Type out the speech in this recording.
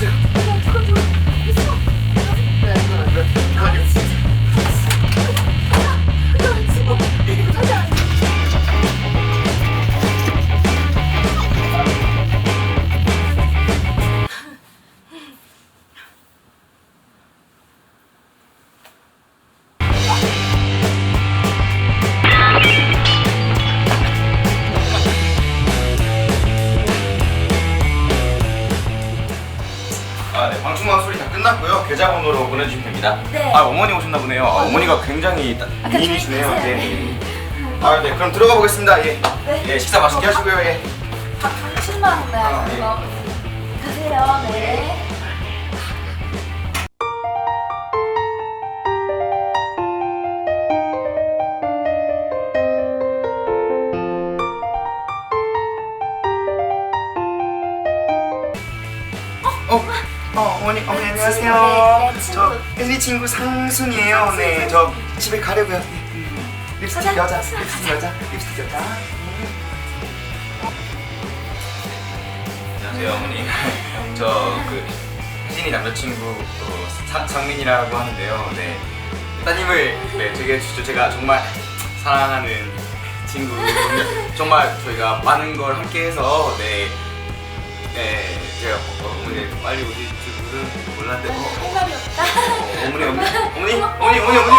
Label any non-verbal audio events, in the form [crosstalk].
Yeah. 아, 네. 방충망 소리 다 끝났고요. 계좌번호로 보내주시면 됩니다. 네. 아, 어머니 오셨나 보네요. 아, 어머니가 굉장히 따- 아까 미인이시네요. 저희 네. 아, 네. 그럼 들어가 보겠습니다. 예. 네. 예, 식사 맛있게 하시고요. 예. 다 당신만 네. 아, 네. 그거. 가세요. 네. 어, 어, 어머니, 어머니 네, 안녕하세요. 네, 저 친구. 혜리 친구 상순이에요. 네, 저 집에 가려고요. 립스틱 가자, 여자, 가자, 립스틱 여자, 립스틱 여자. 안녕하세요, 어머니. [laughs] 저그 혜진이 남자친구 어, 상, 상민이라고 하는데요. 네, 따님을 네, 되게. 제가 정말 사랑하는 친구. 정말 저희가 많은 걸 함께해서 네. 네, 제가 어, 어머니 빨리 오실 줄은 몰랐는데 어, 할 말이 없다. 어머니 어머니 어머니 어머니 어머니